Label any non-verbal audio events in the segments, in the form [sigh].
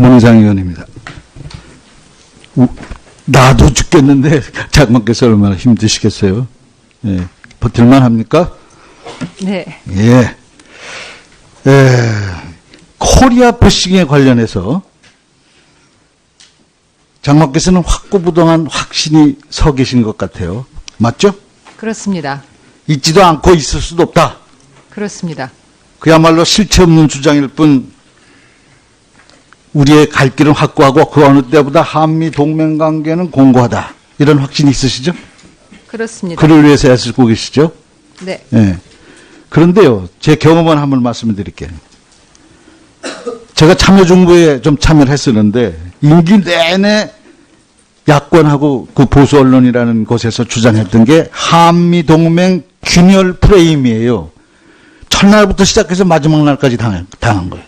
문희상 의원입니다. 우- 나도 죽겠는데 [laughs] 장관께서 얼마나 힘드시겠어요? 예, 버틸만 합니까? 네. 예. 에, 코리아 버싱에 관련해서 장관께서는 확고부동한 확신이 서 계신 것 같아요. 맞죠? 그렇습니다. 있지도 않고 있을 수도 없다. 그렇습니다. 그야말로 실체 없는 주장일 뿐 우리의 갈 길은 확고하고 그 어느 때보다 한미 동맹 관계는 공고하다. 이런 확신이 있으시죠? 그렇습니다. 그를 위해서 애쓰고 계시죠? 네. 예. 그런데요, 제 경험을 한번 말씀을 드릴게요. 제가 참여정부에 좀 참여를 했었는데, 임기 내내 야권하고 그 보수 언론이라는 곳에서 주장했던 게 한미 동맹 균열 프레임이에요. 첫날부터 시작해서 마지막 날까지 당한, 당한 거예요.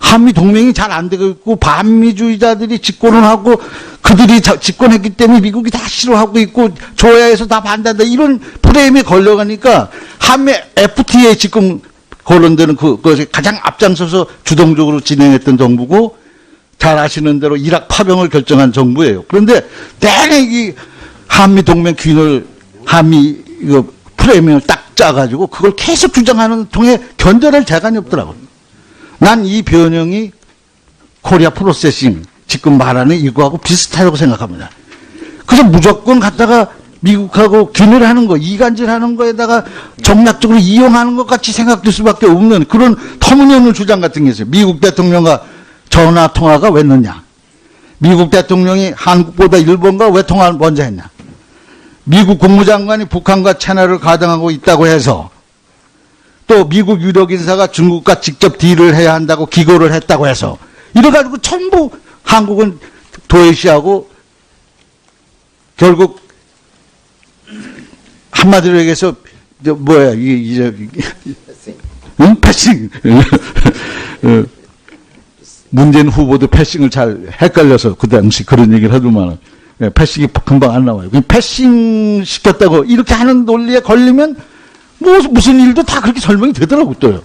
한미 동맹이 잘 안 되고 있고 반미주의자들이 집권을 하고 그들이 자- 집권했기 때문에 미국이 다 싫어하고 있고 조야에서 다 반대한다 이런 프레임에 걸려가니까 한미 FTA 집권 거론되는 그 것이 가장 앞장서서 주동적으로 진행했던 정부고 잘 아시는 대로 이락 파병을 결정한 정부예요. 그런데 내내 이 한미 동맹 균을 한미 이거 프레임을 딱 짜가지고 그걸 계속 주장하는 통에 견뎌낼 재간이 없더라고요. 난 이 변형이 코리아 프로세싱 지금 말하는 이거하고 비슷하다고 생각합니다. 그래서 무조건 갖다가 미국하고 균열하는 거, 이간질 하는 거에다가 정략적으로 이용하는 것 같이 생각될 수밖에 없는 그런 터무니없는 주장 같은 게 있어요. 미국 대통령과 전화 통화가 왜 늦냐? 미국 대통령이 한국보다 일본과 왜 통화를 먼저 했냐? 미국 국무장관이 북한과 채널을 가동하고 있다고 해서 또 미국 유력 인사가 중국과 직접 딜을 해야 한다고 기고를 했다고 해서 이래가지고 전부 한국은 도외시하고 결국 한마디로 얘기해서 저 뭐야 이제 응? 패싱. [laughs] 어, 문재인 후보도 패싱을 잘 헷갈려서 그 당시 그런 얘기를 하더만 예, 패싱이 금방 안 나와요. 그 패싱 시켰다고 이렇게 하는 논리에 걸리면 뭐 무슨 일도 다 그렇게 설명이 되더라고 또요.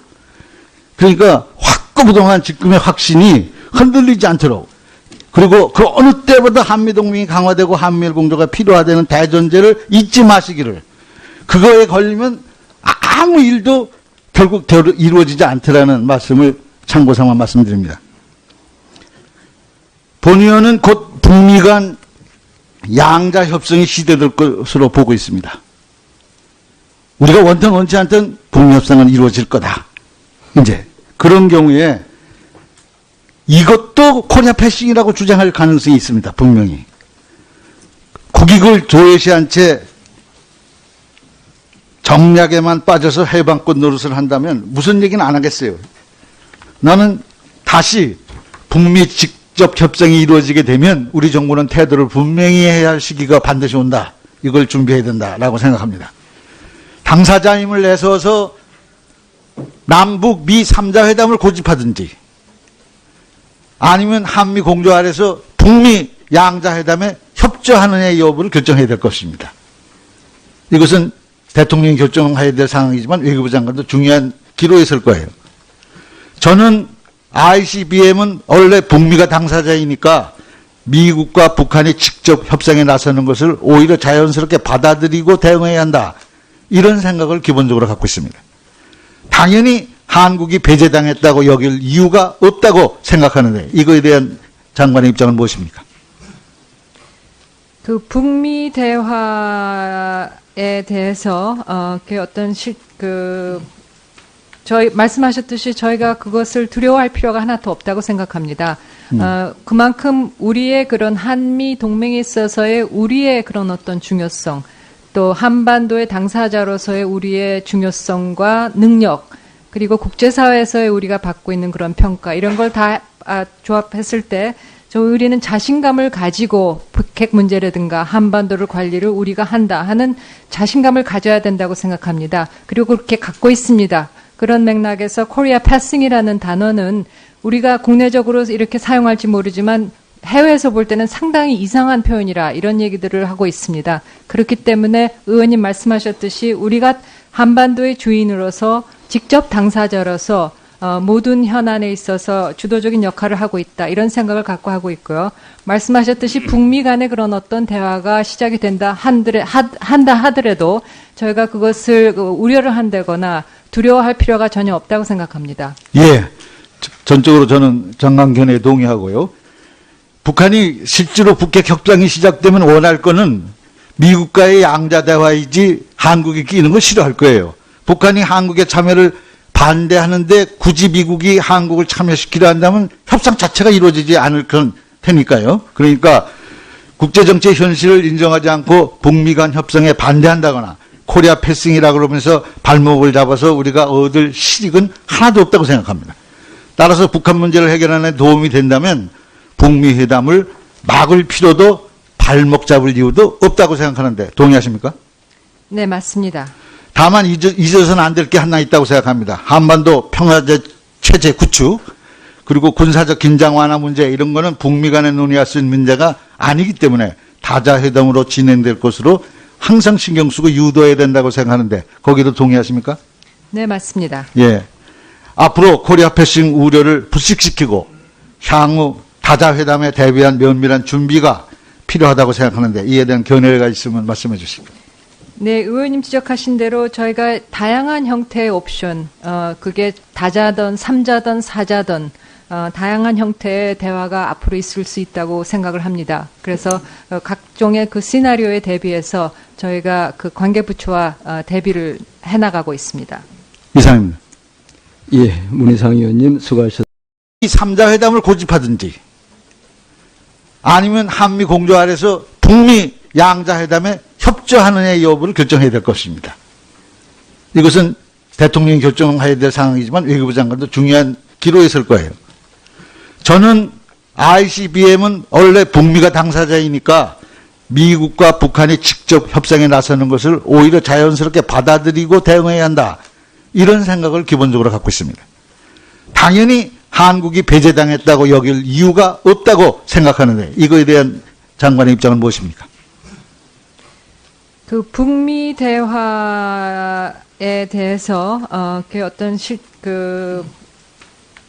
그러니까 확고부동한 지금의 확신이 흔들리지 않도록 그리고 그 어느 때보다 한미동맹이 강화되고 한미일 공조가 필요하다는 대전제를 잊지 마시기를 그거에 걸리면 아무 일도 결국 이루어지지 않더라는 말씀을 참고 삼아 말씀드립니다. 본 의원은 곧 북미 간 양자 협상이 시대될 것으로 보고 있습니다. 우리가 원튼 원치 않든 북미 협상은 이루어질 거다. 이제 그런 경우에 이것도 코리아 패싱이라고 주장할 가능성이 있습니다. 분명히. 국익을 도외시한 채 정략에만 빠져서 해방권 노릇을 한다면 무슨 얘기는 안 하겠어요. 나는 다시 북미 직접 협상이 이루어지게 되면 우리 정부는 태도를 분명히 해야 할 시기가 반드시 온다. 이걸 준비해야 된다라고 생각합니다. 당사자임을 내세워서 남북 미 3자 회담을 고집하든지 아니면 한미 공조 아래서 북미 양자 회담에 협조하느냐의 여부를 결정해야 될 것입니다. 이것은 대통령이 결정해야 될 상황이지만 외교부 장관도 중요한 기로에 설 거예요. 저는 ICBM은 원래 북미가 당사자이니까 미국과 북한이 직접 협상에 나서는 것을 오히려 자연스럽게 받아들이고 대응해야 한다. 이런 생각을 기본적으로 갖고 있습니다. 당연히 한국이 배제당했다고 여길 이유가 없다고 생각하는데 이거에 대한 장관의 입장은 무엇입니까? 그 북미 대화에 대해서 어, 그 어떤 실, 그 저희 말씀하셨듯이 저희가 그것을 두려워할 필요가 하나도 없다고 생각합니다. 어, 그만큼 우리의 그런 한미 동맹에 있어서의 우리의 그런 어떤 중요성, 또 한반도의 당사자로서의 우리의 중요성과 능력, 그리고 국제사회에서의 우리가 받고 있는 그런 평가 이런 걸다 아, 조합했을 때. 저 우리는 자신감을 가지고 북핵 문제라든가 한반도를 관리를 우리가 한다 하는 자신감을 가져야 된다고 생각합니다. 그리고 그렇게 갖고 있습니다. 그런 맥락에서 코리아 패싱이라는 단어는 우리가 국내적으로 이렇게 사용할지 모르지만 해외에서 볼 때는 상당히 이상한 표현이라 이런 얘기들을 하고 있습니다. 그렇기 때문에 의원님 말씀하셨듯이 우리가 한반도의 주인으로서 직접 당사자로서 어, 모든 현안에 있어서 주도적인 역할을 하고 있다 이런 생각을 갖고 하고 있고요. 말씀하셨듯이 북미 간의 그런 어떤 대화가 시작이 된다 한들에, 하, 한다 하더라도 저희가 그것을 그 우려를 한다거나 두려워할 필요가 전혀 없다고 생각합니다. 예. 저- 전적으로 저는 장강견에 동의하고요. 북한이 실제로 북핵 협상이 시작되면 원할 거는 미국과의 양자 대화이지 한국이 끼는 거 싫어할 거예요. 북한이 한국의 참여를 반대하는데 굳이 미국이 한국을 참여시키려 한다면 협상 자체가 이루어지지 않을 건 테니까요. 그러니까 국제정치 현실을 인정하지 않고 북미 간 협상에 반대한다거나 코리아 패싱이라 그러면서 발목을 잡아서 우리가 얻을 실익은 하나도 없다고 생각합니다. 따라서 북한 문제를 해결하는 데 도움이 된다면 북미 회담을 막을 필요도 발목 잡을 이유도 없다고 생각하는데 동의하십니까? 네, 맞습니다. 다만 잊어, 잊어서는 안 될 게 하나 있다고 생각합니다. 한반도 평화제 체제 구축 그리고 군사적 긴장 완화 문제 이런 거는 북미 간에 논의할 수 있는 문제가 아니기 때문에 다자회담으로 진행될 것으로 항상 신경 쓰고 유도해야 된다고 생각하는데 거기도 동의하십니까? 네, 맞습니다. 예. 앞으로 코리아 패싱 우려를 불식시키고 향후 다자회담에 대비한 면밀한 준비가 필요하다고 생각하는데 이에 대한 견해가 있으면 말씀해 주십시오. 네, 의원님 지적하신 대로 저희가 다양한 형태의 옵션, 어, 그게 다자든 삼자든 사자든 어, 다양한 형태의 대화가 앞으로 있을 수 있다고 생각을 합니다. 그래서 어, 각종의 그 시나리오에 대비해서 저희가 그 관계부처와 어, 대비를 해나가고 있습니다. 이상입니다. 예, 문희상 의원님 수고하셨습니다. 이 3자 회담을 고집하든지 아니면 한미 공조 아래서 북미 양자 회담에 협조하느냐의 여부를 결정해야 될 것입니다. 이것은 대통령이 결정해야 될 상황이지만 외교부 장관도 중요한 기로에 설 거예요. 저는 ICBM은 원래 북미가 당사자이니까 미국과 북한이 직접 협상에 나서는 것을 오히려 자연스럽게 받아들이고 대응해야 한다. 이런 생각을 기본적으로 갖고 있습니다. 당연히 한국이 배제당했다고 여길 이유가 없다고 생각하는데 이거에 대한 장관의 입장은 무엇입니까? 그 북미 대화에 대해서 어, 그 어떤 실, 그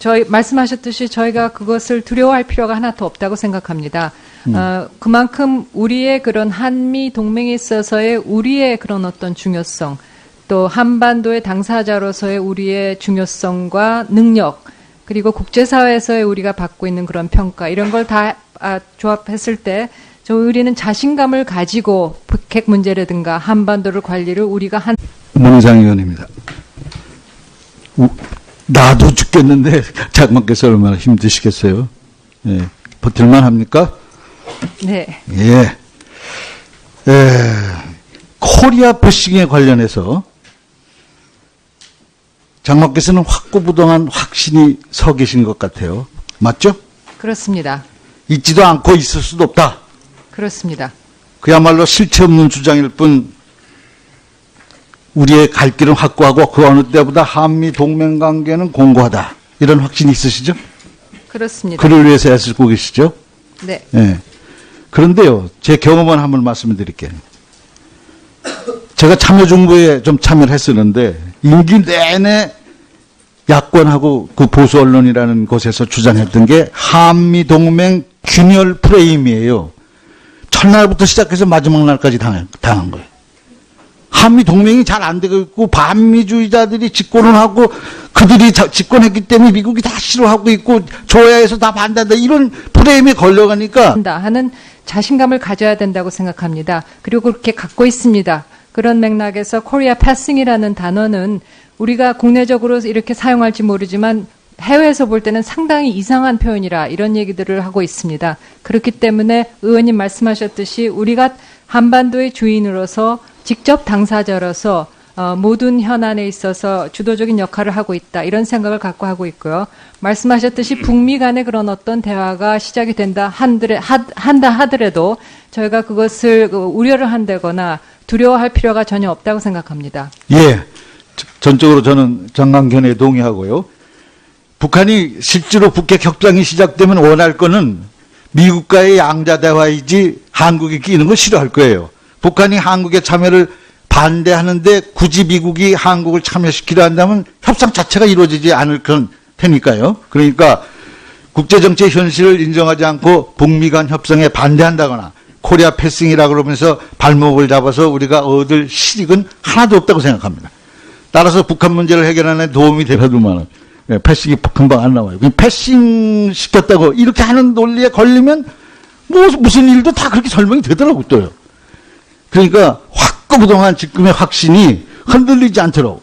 저희 말씀하셨듯이 저희가 그것을 두려워할 필요가 하나도 없다고 생각합니다. 어, 그만큼 우리의 그런 한미 동맹에 있어서의 우리의 그런 어떤 중요성, 또 한반도의 당사자로서의 우리의 중요성과 능력, 그리고 국제사회에서의 우리가 받고 있는 그런 평가 이런 걸다 아, 조합했을 때. 저 우리는 자신감을 가지고 북핵 문제라든가 한반도를 관리를 우리가 한 문희상 의원입니다. 우- 나도 죽겠는데 장관께서 얼마나 힘드시겠어요? 예, 버틸만 합니까? 네. 예. 에, 코리아 패싱에 관련해서 장관께서는 확고부동한 확신이 서 계신 것 같아요. 맞죠? 그렇습니다. 있지도 않고 있을 수도 없다. 그렇습니다. 그야말로 실체 없는 주장일 뿐 우리의 갈 길은 확고하고 그 어느 때보다 한미 동맹 관계는 공고하다. 이런 확신이 있으시죠? 그렇습니다. 그를 위해서 애쓰고 계시죠? 네. 예. 그런데요, 제 경험을 한번 말씀을 드릴게요. 제가 참여정부에 좀 참여를 했었는데, 임기 내내 야권하고 그 보수 언론이라는 곳에서 주장했던 게 한미 동맹 균열 프레임이에요. 첫날부터 시작해서 마지막 날까지 당한, 당한 거예요. 한미 동맹이 잘 안 되고 있고 반미주의자들이 집권을 하고 그들이 자- 집권했기 때문에 미국이 다 싫어하고 있고 조야에서 다 반대한다 이런 프레임에 걸려가니까 하는 자신감을 가져야 된다고 생각합니다. 그리고 그렇게 갖고 있습니다. 그런 맥락에서 코리아 패싱이라는 단어는 우리가 국내적으로 이렇게 사용할지 모르지만 해외에서 볼 때는 상당히 이상한 표현이라 이런 얘기들을 하고 있습니다. 그렇기 때문에 의원님 말씀하셨듯이 우리가 한반도의 주인으로서 직접 당사자로서 어, 모든 현안에 있어서 주도적인 역할을 하고 있다 이런 생각을 갖고 하고 있고요. 말씀하셨듯이 북미 간의 그런 어떤 대화가 시작이 된다 한들에, 하, 한다 하더라도 저희가 그것을 그 우려를 한다거나 두려워할 필요가 전혀 없다고 생각합니다. 예, 저- 전적으로 저는 장강견에 동의하고요. 북한이 실제로 북핵 협상이 시작되면 원할 거는 미국과의 양자 대화이지 한국이 끼는 거 싫어할 거예요. 북한이 한국의 참여를 반대하는데 굳이 미국이 한국을 참여시키려 한다면 협상 자체가 이루어지지 않을 건 테니까요. 그러니까 국제정치 현실을 인정하지 않고 북미 간 협상에 반대한다거나 코리아 패싱이라 그러면서 발목을 잡아서 우리가 얻을 실익은 하나도 없다고 생각합니다. 따라서 북한 문제를 해결하는 데 도움이 되려도만 예, 패싱이 금방 안 나와요. 패싱 시켰다고 이렇게 하는 논리에 걸리면 뭐 무슨 일도 다 그렇게 설명이 되더라고 또요. 그러니까 확고부동한 지금의 확신이 흔들리지 않도록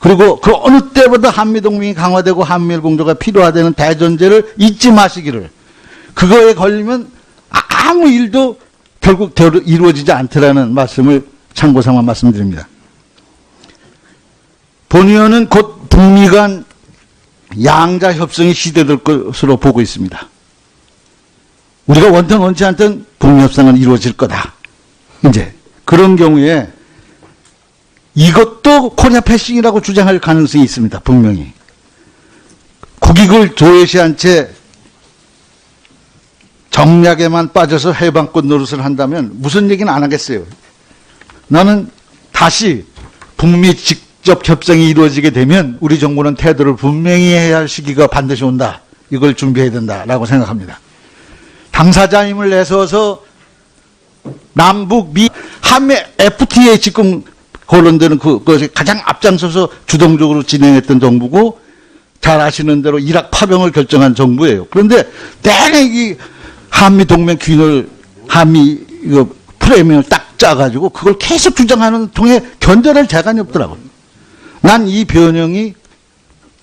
그리고 그 어느 때보다 한미동맹이 강화되고 한미일 공조가 필요하다는 대전제를 잊지 마시기를 그거에 걸리면 아- 아무 일도 결국 이루어지지 않더라는 말씀을 참고 삼아 말씀드립니다. 본 의원은 곧 북미 간 양자 협상이 시대될 것으로 보고 있습니다. 우리가 원튼 원치 않든 북미 협상은 이루어질 거다. 이제 그런 경우에 이것도 코리아 패싱이라고 주장할 가능성이 있습니다. 분명히. 국익을 도외시한 채 정략에만 빠져서 해방권 노릇을 한다면 무슨 얘기는 안 하겠어요. 나는 다시 북미 직 접 협상이 이루어지게 되면 우리 정부는 태도를 분명히 해야 할 시기가 반드시 온다. 이걸 준비해야 된다라고 생각합니다. 당사자임을 내세워서 남북 미 한미 FTA 지금 거론되는 그 것이 가장 앞장서서 주동적으로 진행했던 정부고 잘 아시는 대로 이락 파병을 결정한 정부예요. 그런데 내내 이 한미 동맹 균을 한미 이거 프레임을 딱 짜가지고 그걸 계속 주장하는 통에 견뎌낼 재간이 없더라고요. 난 이 변형이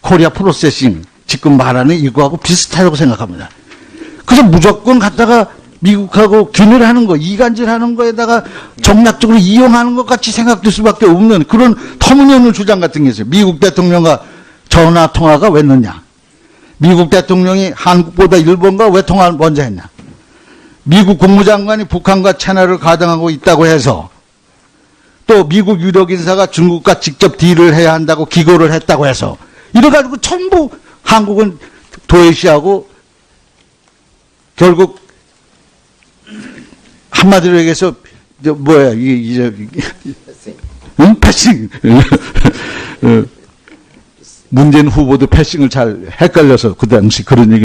코리아 프로세싱 지금 말하는 이거하고 비슷하다고 생각합니다. 그래서 무조건 갖다가 미국하고 균열하는 거, 이간질 하는 거에다가 정략적으로 이용하는 것 같이 생각될 수밖에 없는 그런 터무니없는 주장 같은 게 있어요. 미국 대통령과 전화 통화가 왜 늦냐? 미국 대통령이 한국보다 일본과 왜 통화를 먼저 했냐? 미국 국무장관이 북한과 채널을 가동하고 있다고 해서 또 미국 유력 인사가 중국과 직접 딜을 해야 한다고 기고를 했다고 해서 이래가지고 전부 한국은 도외시하고 결국 한마디로 얘기해서 저 뭐야 이게 이제 응? 패싱. [laughs] 어, 문재인 후보도 패싱을 잘 헷갈려서 그 당시 그런 얘기